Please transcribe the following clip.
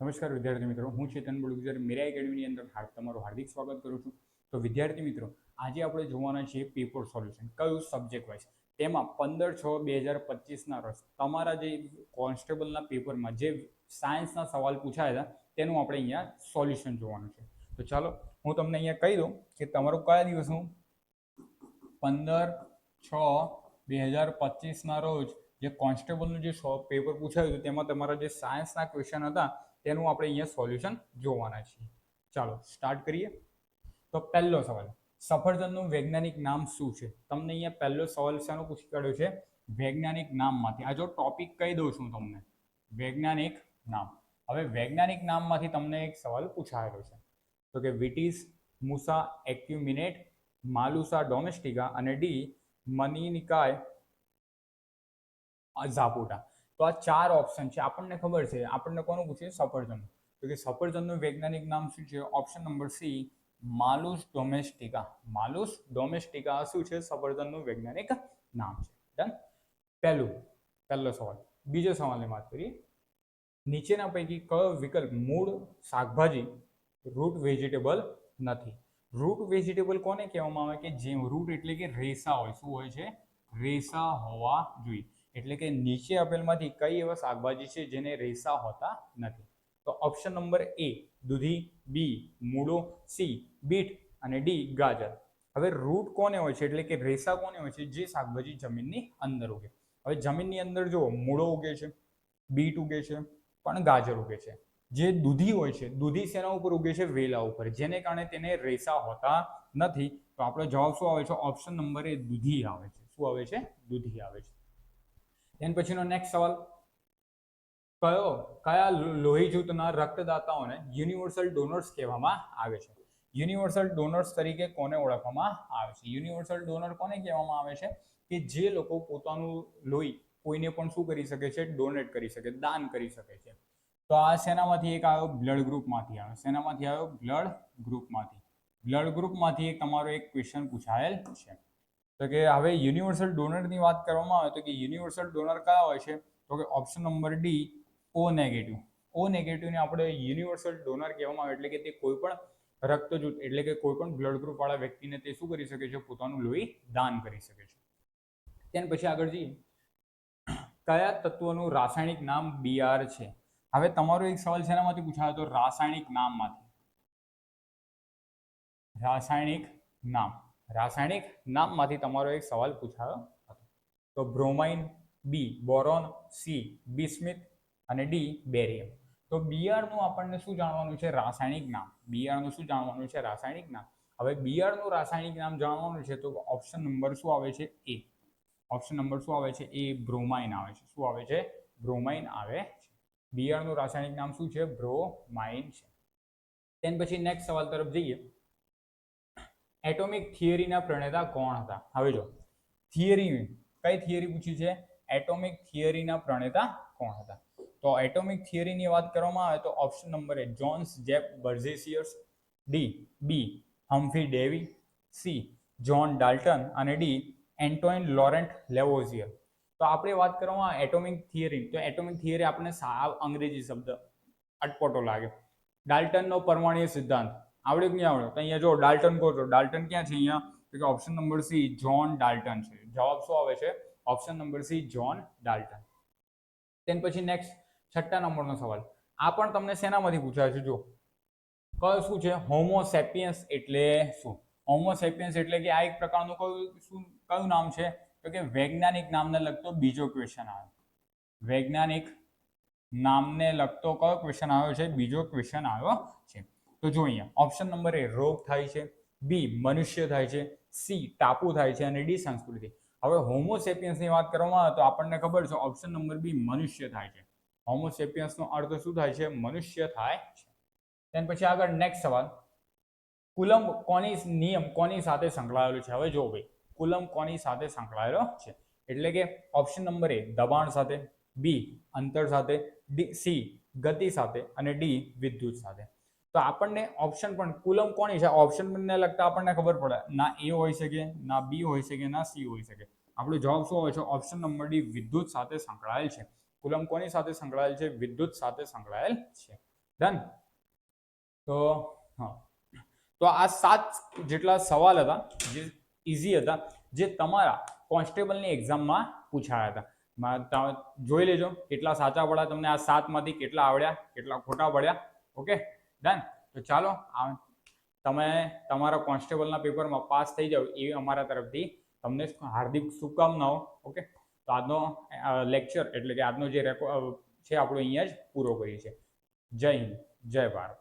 નમસ્કાર વિદ્યાર્થી મિત્રો, હું ચેતન બળગુજર મેરા એકેડમીની અંદર તમારું હાર્દિક સ્વાગત કરું છું. તો વિદ્યાર્થી મિત્રો, આજે આપણે જોવાના છીએ પેપર સોલ્યુશન કયું સબ્જેક્ટ વાઇઝ તેમાં પંદર છ બે હજાર પચીસના રસ. તમારા જે કોન્સ્ટેબલના પેપરમાં જે સાયન્સના સવાલ પૂછાયા હતા, તેનું આપણે અહીંયા સોલ્યુશન જોવાનું છે. તો ચાલો, હું તમને અહીંયા કહી દઉં કે તમારું કયા દિવસનું પંદર છ બે હજાર પચીસના રોજ જે કોન્સ્ટેબલનું જે પેપર પૂછાયું હતું, તેમાં તમારા જે સાયન્સના ક્વેશ્ચન હતા તેનું આપણે અહીંયા સોલ્યુશન જોવાના છીએ. ચાલો સ્ટાર્ટ કરીએ. તો પહેલો સવાલ, સફરજનનું વૈજ્ઞાનિક નામ શું છે? તમને અહીંયા પહેલો સવાલ શાનો પૂછી કાઢ્યો છે, વૈજ્ઞાનિક નામમાંથી. આ જો ટોપિક કહી દઉં છું તમને, વૈજ્ઞાનિક નામ. હવે વૈજ્ઞાનિક નામમાંથી તમને એક સવાલ પૂછાયેલો છે. તો કે વિટીસ મુસા એક્યુમિનેટ, માલુસા ડોમેસ્ટિકા અને ડી મનીનિકાય ઝાપોટા. તો આ ચાર ઓપ્શન છે. આપણને ખબર છે. આપણને કોનું પૂછ્યું? સફરજન તો કે સફરજનનું વૈજ્ઞાનિક નામ શું છે? ઓપ્શન નંબર સી માલુસ ડોમેસ્ટિકા માલુસ ડોમેસ્ટિકા શું છે? સફરજનનું વૈજ્ઞાનિક નામ છે. ડન પહેલું, પહેલો સવાલ. બીજો સવાલની વાત કરીએ. નીચેના પૈકી કયો વિકલ્પ મૂળ શાકભાજી રૂટ વેજીટેબલ નથી? રૂટ વેજીટેબલ કોને કહેવામાં આવે? કે જે રૂટ એટલે કે રેસા હોય. શું હોય છે? રેસા હોવા જોઈએ. એટલે કે નીચે આપેલમાંથી કઈ એવા શાકભાજી છે જેને રેસા હોતા નથી? તો ઓપ્શન નંબર એ દૂધી બી મૂળો સી બીટ અને ડી ગાજર. હવે રૂટ કોને હોય છે? એટલે કે રેસા કોને હોય છે? જે શાકભાજી જમીનની અંદર ઉગે. હવે જમીનની અંદર જો મૂળો ઉગે છે, બીટ ઉગે છે, પણ ગાજર ઉગે છે. જે દૂધી હોય છે, દૂધી શેના ઉપર ઉગે છે? વેલા ઉપર. જેને કારણે તેને રેસા હોતા નથી. તો આપણો જવાબ શું આવે છે? ઓપ્શન નંબર એ દૂધી આવે છે. શું આવે છે? દૂધી આવે છે. એન પછીનો નેક્સ્ટ સવાલ. કયો, કયા લોહી જૂથના રક્તદાતાઓને યુનિવર્સલ ડોનર્સ કહેવામાં આવે છે? યુનિવર્સલ ડોનર્સ તરીકે કોને ઓળખવામાં આવે છે? યુનિવર્સલ ડોનર કોને કહેવામાં આવે છે? કે જે લોકો પોતાનું લોહી કોઈને પણ શું કરી શકે છે? ડોનેટ કરી શકે, દાન કરી શકે છે. તો આ શેનામાંથી એક આવ્યો? બ્લડ ગ્રુપમાંથી આવ્યો. શેનામાંથી આવ્યો? બ્લડ ગ્રુપમાંથી બ્લડ ગ્રુપમાંથી એક તમારો એક ક્વેશ્ચન પૂછાયેલ છે. તો કે હવે યુનિવર્સલ ડોનરની વાત કરવામાં આવે તો કે યુનિવર્સલ ડોનર કયા હોય છે? તો કે option number D, O negative. O નેગેટિવને આપણે યુનિવર્સલ ડોનર કહેવામાં આવે એટલે કે તે કોઈ પણ રક્તજૂથ એટલે કે કોઈ પણ બ્લડ ગ્રુપવાળા વ્યક્તિને તે શું કરી શકે છે? પોતાનું લોહી દાન કરી શકે છે. ત્યાર પછી આગળ જઈએ. કયા તત્વનું રાસાયણિક નામ બીઆર છે? હવે તમારો એક સવાલ શેનામાંથી પૂછાયો તો રાસાયણિક નામમાંથી. રાસાયણિક નામ. રાસાયણિક નામમાંથી તમારો એક સવાલ પૂછાયો હતો. તો બ્રોમાઇન બી, બોરોન સી બિસ્મિથ અને ડી, બેરિયમ. તો બીઆરનું આપણને શું જાણવાનું છે? રાસાયણિક નામ. બીઆરનું શું જાણવાનું છે? રાસાયણિક નામ. હવે બીઆરનું રાસાયણિક નામ જાણવાનું છે તો ઓપ્શન નંબર શું આવે છે? એ. ઓપ્શન નંબર શું આવે છે? એ બ્રોમાઇન આવે છે. શું આવે છે? બ્રોમાઇન આવે છે. બીઆરનું રાસાયણિક નામ શું છે? બ્રોમાઇન છે. તેન પછી નેક્સ્ટ સવાલ તરફ જઈએ. એટોમિક થિયરીના પ્રણેતા કોણ હતા? હવે જો, થિયરી કઈ થિયરી પૂછી છે? એટોમિક થિયરીના પ્રણેતા કોણ હતા? તો એટોમિક થિયરીની વાત કરવામાં આવે તો option number A Jons Jacob Berzelius, D B Humphry Davy, C John Dalton અને ડી એન્ટોઇન લોરેન્ટ લેવોઝિયર. તો આપણે વાત કરવામાં એટોમિક થિયરી તો એટોમિક થિયરી આપણને સાવ અંગ્રેજી શબ્દ અટપટો લાગે. ડાલ્ટનનો પરમાણીય સિદ્ધાંત. આવડે કે નહીં આવડે? તો અહીંયા જો ડાલ્ટન કહો છો ડાલ્ટન ક્યાં છે અહીંયા? કે option number C John Dalton છે. જવાબ શું આવે છે? Option number C John Dalton તેન પછી નેક્સ્ટ છઠ્ઠા નંબરનો સવાલ. આ પણ તમને શેનામાંથી પૂછાય છે? જો, કયો શું છે? હોમોસેપિયન્સ એટલે શું? હોમોસેપિયન્સ એટલે કે આ એક પ્રકારનું કયું, શું, કયું નામ છે? તો કે વૈજ્ઞાનિક નામને લગતો બીજો ક્વેશ્ચન આવ્યો વૈજ્ઞાનિક નામને લગતો કયો ક્વેશ્ચન આવ્યો છે? બીજો ક્વેશ્ચન આવ્યો છે. તો જો અહીંયા ઓપ્શન નંબર એ રોગ થાય છે. બી મનુષ્ય થાય છે. સી ટાપુ થાય છે અને ડી સંસ્કૃતિ. હવે હોમોસેપિયન્સની વાત કરવામાં આવે તો આપણને ખબર છે ઓપ્શન નંબર બી મનુષ્ય થાય છે. હોમોસેપિયન્સનો અર્થ શું થાય છે? મનુષ્ય થાય છે. તેન પછી આગળ નેક્સ્ટ સવાલ. કુલમ કોની નિયમ કોની સાથે સંકળાયેલો છે? હવે જો ભાઈ, કુલમ કોની સાથે સંકળાયેલો છે? એટલે કે ઓપ્શન નંબર એ દબાણ સાથે બી અંતર સાથે ડી સી ગતિ સાથે અને ડી વિદ્યુત સાથે. તો આપણને ઓપ્શન પણ, કુલમ કોની છે? ઓપ્શન ને લગતા આપણને ખબર પડે. ના એ હોઈ શકે, ના બી હોઈ શકે, ના સી હોઈ શકે. આપણો જવાબ શું હોય છે? ઓપ્શન નંબર ડી વિદ્યુત સાથે સંકળાયેલ છે. કુલમ કોની સાથે સંકળાયેલ છે? વિદ્યુત સાથે સંકળાયેલ છે. ડન તો, હા. તો આ સાત જેટલા સવાલ હતા, જે ઇઝી હતા, જે તમારા કોન્સ્ટેબલની એક્ઝામમાં પૂછાયા હતા. જોઈ લેજો, કેટલા સાચા પડ્યા તમને આ સાતમાંથી, કેટલા આવડ્યા, કેટલા ખોટા પડ્યા, ઓકે? ડન તો ચાલો તમે તમારા કોન્સ્ટેબલના પેપરમાં પાસ થઈ જાઓ એ અમારા તરફથી. તમને હાર્દિક શુભકામનાઓ ઓકે તો આજનો લેક્ચર એટલે કે આજનો જે રેકો છે આપણો અહીંયા જ પૂરો કરીએ છીએ. જય હિન્દ, જય ભારત.